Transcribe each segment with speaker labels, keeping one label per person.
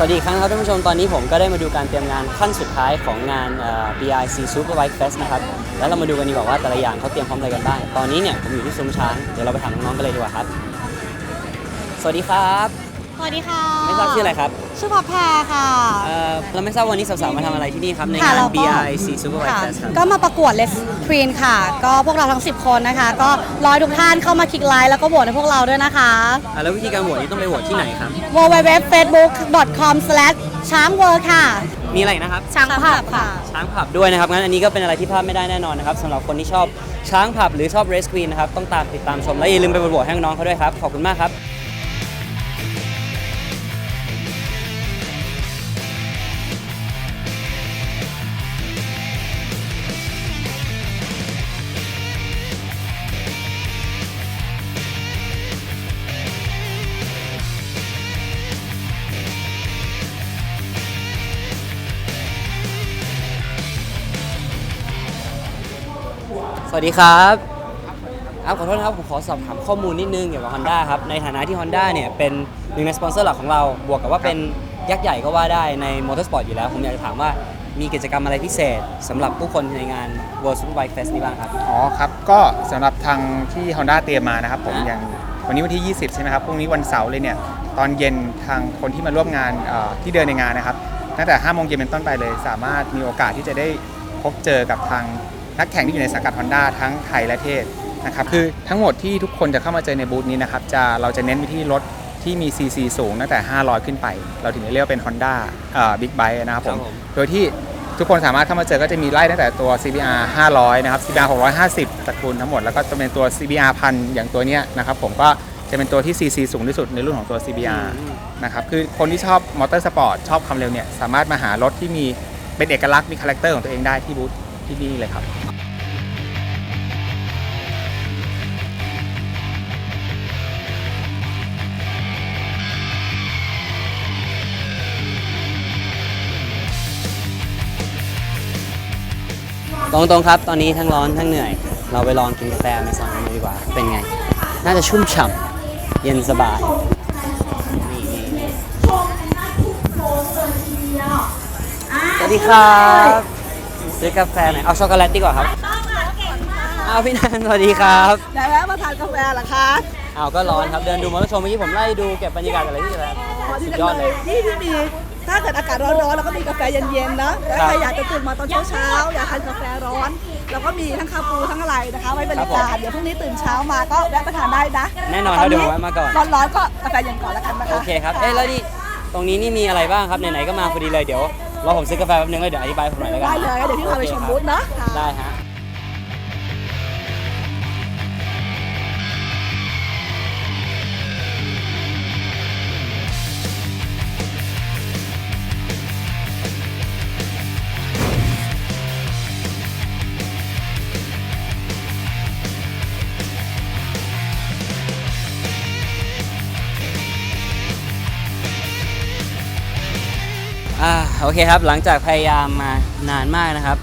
Speaker 1: สวัสดีครั้งครับท่านผู้ชมตอนนี้ผมก็ได้มาดูการเตรียมงานขั้นสุดท้ายของงาน BIC Superbike Fest นะครับ แล้วเรามาดูกันดีกว่าว่าแต่ละอย่างเขาเตรียมพร้อมอะไรกันบ้างตอนนี้เนี่ยผมอยู่ที่ซุ้มช้างเดี๋ยวเราไปถามน้องๆกันเลยดีกว่าครับ สวัสดีครับ
Speaker 2: สวัสดีค่ะ
Speaker 1: ไม่ทราบชื่ออะไรครับ
Speaker 2: ชื่อพับแพรค่ะ
Speaker 1: เอ่อเราไม่ทราบวันนี้สาวๆมาทำอะไรที่นี่ครับใน
Speaker 2: ค่ะ
Speaker 1: งาน
Speaker 2: เราก็
Speaker 1: BIC Superbike
Speaker 2: ค่ะ
Speaker 1: Fest ครับ
Speaker 2: ก็มาประกวดเลสควีนค่ะ ก็พวกเราทั้ง 10 คนนะคะ ก็รอให้ทุกท่านเข้ามาคลิกไลค์แล้วก็โหวตให้พวกเราด้วยนะคะ
Speaker 1: อะแล้ววิธีการโหวตนี้ต้องไปโหวตที่ไหนครับ
Speaker 2: www.facebook.com/ ช้างเวิร์ค่ะ
Speaker 1: มีอะไรนะครับ
Speaker 2: ช้างผับค่ะ
Speaker 1: ช้างผับด้วยนะครับ งั้นอันนี้ก็เป็นอะไรที่พลาดไม่ได้แน่นอนนะครับสำหรับคนที่ชอบช้างผับหรือชอบเรสควีนนะครับ ต้องตามติดตามชมและอย่าลืมไปโหวตให้น้องๆเขาด้วยครับ ขอบคุณมากครับ วัสดีครับครับขอโทษนะครับผมขอสอบถามข้อมูลนิดนึงเกี่ยวกับ Honda ครับในฐานะที่ Honda เนี่ยเป็นหนึ่งในสปอนเซอร์หลักของเราบวกกับว่าเป็นยักษ์ใหญ่ก็ว่าได้ในมอเตอร์สปอร์ตอยู่แล้ว ผมอยากจะถามว่ามีกิจกรรมอะไรพิเศษสำหรับผู้คนในงาน World Superbike Fest นี้บ้างครับ
Speaker 3: อ๋อครับ ก็สำหรับทางที่ Honda เตรียมมานะครับผม
Speaker 1: ฮะ
Speaker 3: อย่างวันนี้วันที่ 20 ใช่ไหมครับ พรุ่งนี้วันเสาร์เลยเนี่ย ตอนเย็นทางคนที่มาร่วมงานเอ่อที่เดินในงานนะครับ ตั้งแต่5โมงเย็นเป็นต้นไปเลย สามารถมีโอกาสที่จะได้พบเจอกับทาง นักแข่งที่อยู่ในสังกัด Honda ทั้งไทยและเทศนะครับคือทั้งหมดที่ทุกคนจะเข้ามาเจอในบูธนี้นะครับจะเราจะเน้นไปที่รถที่มี CC สูงตั้งแต่ 500 ขึ้นไป เราถึงจะเรียกว่าเป็น Honda เอ่อ Big Bike นะครับผม
Speaker 1: ครับผม
Speaker 3: โดยที่ทุกคนสามารถเข้ามาเจอก็จะมีไล่ตั้งแต่ตัว CBR 500 นะครับ CBR 650ตระกูลทั้งหมด แล้วก็จะเป็นตัว CBR 1000 อย่างตัวเนี้ยนะครับผมก็จะเป็นตัวที่ CC สูงที่สุดในรุ่นของตัว CBR
Speaker 1: อืม
Speaker 3: นะครับ คือคนที่ชอบมอเตอร์สปอร์ตชอบความเร็วเนี่ย สามารถมาหารถที่มีเป็นเอกลักษณ์มีคาแรคเตอร์ของตัวเองได้ที่บูธ ที่นี่เลยครับ
Speaker 1: ตรงๆครับ ตอนนี้ทั้งร้อนทั้งเหนื่อย เราไปลองกินกาแฟอเมซอนกันดูดีกว่า เป็นไง น่าจะชุ่มฉ่ำเย็นสบายนี่นี่นี่สวัสดีครับ ซื้อกาแฟหน่อยเอาช็อกโกแลตดีกว่าครับอ้าวพี่นันสวัสดีครับ
Speaker 4: ได้แวะมาทานกาแฟเหรอคะ
Speaker 1: อ้าวก็ร้อนครับเดินดูมอเตอร์โชว์เมื่อกี้ผมไล่ดูเก็บบรรยากาศอะไรที่แบบ
Speaker 4: ขอที่
Speaker 1: สุด
Speaker 4: จัง
Speaker 1: ยอด
Speaker 4: เล
Speaker 1: เลยย
Speaker 4: ที่ที่มีถ้าเกิดอากาศร้อนๆแล้วก็มีกาแฟเย็นๆนะแล้ว
Speaker 1: ครับ
Speaker 4: ใครอยากจะตื่นมาตอนเช้าๆอยากทานกาแฟร้อนแล้วก็มีทั้งคาปูทั้งอะไรนะคะไว้บริการเดี๋ยวพรุ่งนี้ตื่นเช้ามาก็แวะมาทานได้นะ
Speaker 1: แน่นอนครับเดี๋ยวผมแวะมาก่อน
Speaker 4: ร้อนๆก็กาแฟเย็นก่อนแล้วกันนะคะ
Speaker 1: โอเคครับเอ๊ะแล้วนี่ตรงนี้นี่มีอะไรบ้างครับไหนๆก็มาพอดีเลยเดี๋ยว รอผมซื้อกาแฟแป๊บนึงแล้วเดี๋ยวอธิบายผมหน่อยแล้วกัน
Speaker 4: ได้เลยเดี๋ยวพี่พาไปชมบูธเนาะค่ะ
Speaker 1: ได้ฮะ โอเคครับ หลังจากพยายามมานานมากนะครับ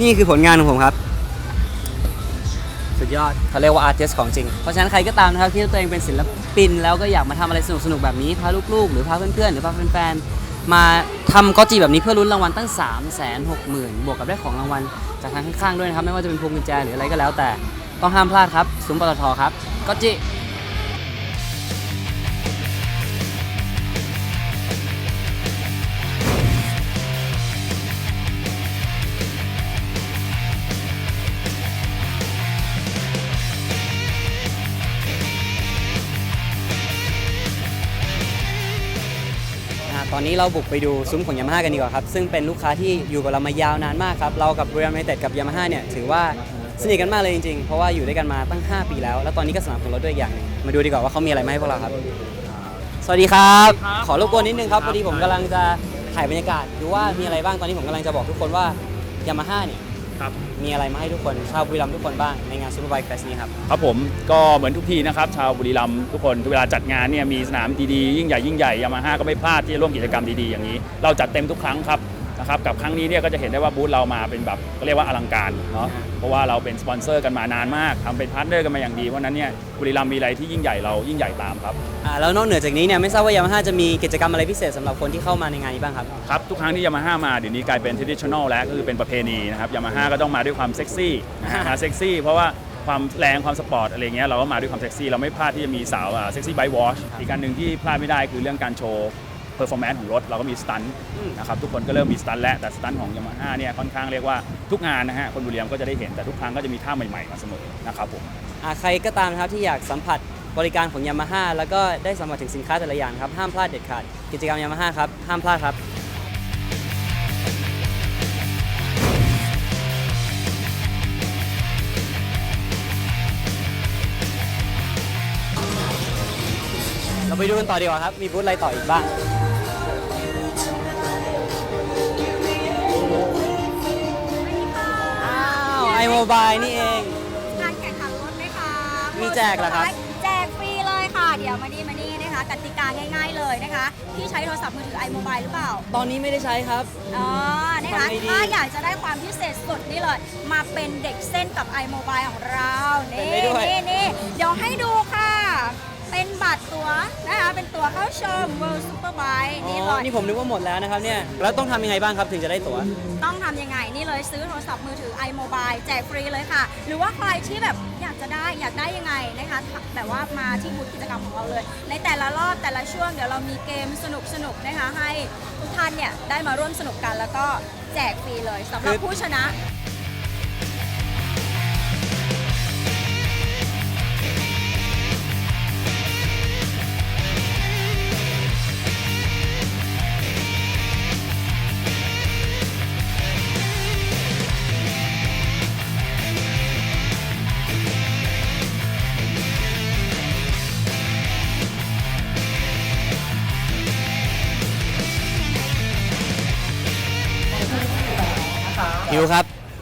Speaker 1: นี่คือผลงานของผมครับ สุดยอดเขาเรียกว่าอาร์ติสของจริง เพราะฉะนั้นใครก็ตามนะครับที่ตัวเองเป็นศิลปิน แล้วก็อยากมาทำอะไรสนุกๆแบบนี้พาลูกๆ หรือพาเพื่อนๆหรือพาแฟนๆมาทำก็จีแบบนี้เพื่อลุ้นรางวัลตั้ง 3 6 0 0 0 0 บวกกับได้ของรางวัลจากทางข้างๆด้วยนะครับ ไม่ว่าจะเป็นพวงกุญแจหรืออะไรก็แล้วแต่ต้องห้ามพลาดครับซุ้มปตทครับก็จิ ตอนนี้เราบุกไปดูซุ้มของยามาฮ่ากันดีกว่าครับ ซึ่งเป็นลูกค้าที่อยู่กับเรามายาวนานมากครับ เรากับเรียลเมเต็ดกับยามาฮ่าเนี่ยถือว่าสนิทกันมากเลยจริงๆ เพราะว่าอยู่ด้วยกันมาตั้ง 5 ปีแล้ว แล้วตอนนี้ก็สนับสนุนเราด้วยอีกอย่างหนึงมาดูดีกว่าว่าเขามีอะไรมาให้พวกเราครับ สวัสดีครับ ขอรบกวนนิดนึงครับพอดีผมกำลังจะถ่ายบรรยากาศดูว่ามีอะไรบ้างตอนนี้ผมกำลังจะบอกทุกคนว่ายามาฮ่าเนี่ย
Speaker 5: ครับ
Speaker 1: มีอะไรมาให้ทุกคนชาวบุรีรัมย์ทุกคนบ้างในงานซูเปอร์ไบค์เฟสนี้ครับ
Speaker 5: ครับผมก็เหมือนทุกทีนะครับ ชาวบุรีรัมย์ทุกคนเวลาจัดงานเนี่ยมีสนามดีๆ ยิ่งใหญ่ยิ่งใหญ่ยามาฮ่าก็ไม่พลาดที่จะร่วมกิจกรรมดีๆอย่างนี้ เราจัดเต็มทุกครั้งครับ นะครับกับครั้งนี้เนี่ยก็จะเห็นได้ว่าบูธเรามาเป็นแบบก็เรียกว่าอลังการเนาะเพราะว่าเราเป็นสปอนเซอร์กันมานานมากทำเป็นพาร์ทเนอร์กันมาอย่างดีเพราะฉะนั้นเนี่ยบุรีรัมย์มีอะไรที่ยิ่งใหญ่เรายิ่งใหญ่ตามครับ
Speaker 1: อ่าแล้วนอกเหนือจากนี้เนี่ยไม่ทราบว่ายามาฮ่าจะมีกิจกรรมอะไรพิเศษสำหรับคนที่เข้ามาในงานนี้บ้างครับ
Speaker 5: ครับทุกครั้งที่ยามาฮ่ามาเดี๋ยวนี้กลายเป็น traditional แล้วก็คือเป็นประเพณีนะครับยามาฮ่าก็ต้องมาด้วยความเซ็กซี่นะฮะมาเซ็กซี่เพราะว่าความแรงความสปอร์ตอะไรเงี้ยเราก็มาด้วยความเซ็กซี่เราไม่พลาดที่จะมีสาวเซ็กซี่ไบวอชอีกการหนึ่งที่พลาดไม่ได้คือเรื่องการโชว์ เพอร์ฟอร์แมนซ์ของรถเราก็มีสตัน
Speaker 1: อืม
Speaker 5: นะครับทุกคนก็เริ่มมีสตันแล้วแต่สตันของยามาฮ่าเนี่ยค่อนข้างเรียกว่าทุกงานนะฮะคนบุรีรัมย์ก็จะได้เห็นแต่ทุกครั้งก็จะมีท่าใหม่ๆมาเสมอนะครับผม
Speaker 1: อ่าใครก็ตามนะครับที่อยากสัมผัสบริการของยามาฮ่าแล้วก็ได้สัมผัสถึงสินค้าแต่ละอย่างครับห้ามพลาดเด็ดขาดกิจกรรมยามาฮ่าครับห้ามพลาดครับเราไปดูกันต่อดีกว่าครับ มีบูธอะไรต่ออีกบ้าง บายนี่เอง
Speaker 6: การแข่งขันรถไหมคะ
Speaker 1: มีแจกเหรอครับ
Speaker 6: แจกฟรีเลยค่ะ เดี๋ยวมานี่มานี่นะคะกติกาง่าย ๆเลยนะคะที่ใช้โทรศัพท์มือถือ iMobile หรือเปล่า
Speaker 1: ตอนนี้ไม่ได้ใช้ครับ
Speaker 6: อ๋อ นะคะ
Speaker 1: ทำไงดี
Speaker 6: ถ้าอยากจะได้ความพิเศษสุดนี่เลย มาเป็นเด็กเส้นกับ iMobile ของเรา
Speaker 1: เป็น
Speaker 6: นี่
Speaker 1: ได้ด้วย
Speaker 6: นี่นี่เดี๋ยวให้ดูค่ะ เป็นบัตรตั๋วนะคะเป็นตั๋วเข้าชม World Superbike
Speaker 1: อ๋
Speaker 6: นี่เล
Speaker 1: อย นี่ผมนึกว่าหมดแล้วนะครับเนี่ย แล้วต้องทำยังไงบ้างครับถึงจะได้ตั๋ว
Speaker 6: ต้องทำยังไง นี่เลยซื้อโทรศัพท์มือถือ iMobile แจกฟรีเลยค่ะ หรือว่าใครที่แบบอยากจะได้อยากได้ยังไงนะคะแบบว่ามาที่บูธกิจกรรมของเราเลย ในแต่ละรอบแต่ละช่วงเดี๋ยวเรามีเกมสนุกสนุกๆนะคะ ให้ทุกท่านเนี่ยได้มาร่วมสนุกกันแล้วก็แจกฟรีเลยสำหรับ
Speaker 1: คือ
Speaker 6: ผู้ชนะ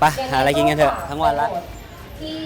Speaker 1: ไปหาอะไรกินกันเถอะทั้งวันละ ที่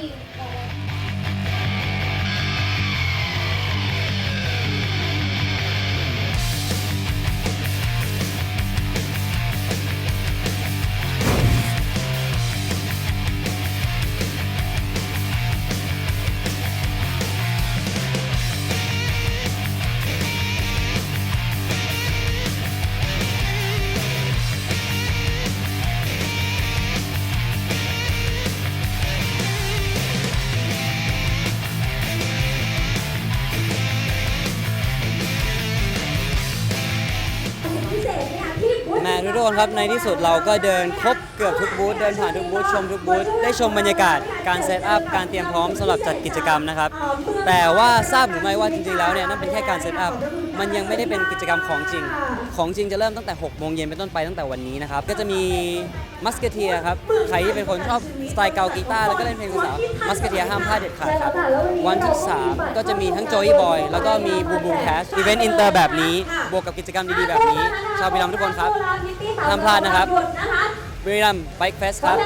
Speaker 1: คนครับในที่สุดเราก็เดินครบเกือบทุกบูธเดินผ่านทุกบูธชมทุกบูธได้ชมบรรยากาศการเซตอัพการเตรียมพร้อมสำหรับจัดกิจกรรมนะครับ แต่ว่าทราบหรือไม่ว่าจริงๆแล้วเนี่ยนั่นเป็นแค่การเซตอัพมันยังไม่ได้เป็นกิจกรรมของจริง ของจริงจะเริ่มตั้งแต่ 6 โมงเย็นเป็นต้นไปตั้งแต่วันนี้นะครับ ก็จะมีมัสเกเทียครับ ใครที่เป็นคนชอบสไตล์เกากีตาร์แล้วก็เล่นเพลงสาวมัสเกเทียห้ามพลาดเด็ดขาดครับ วันที่ 3 ก็จะมีทั้งโจยบอย แล้วก็มีบูบูแคสอีเวนต์อินเตอร์แบบนี้ บวกกับกิจกรรมดีๆ แบบนี้ ชาวบุรีรัมย์ทุกคนครับห้ามพลาดนะครับบุรีรัมย์ไบค์เฟสครับ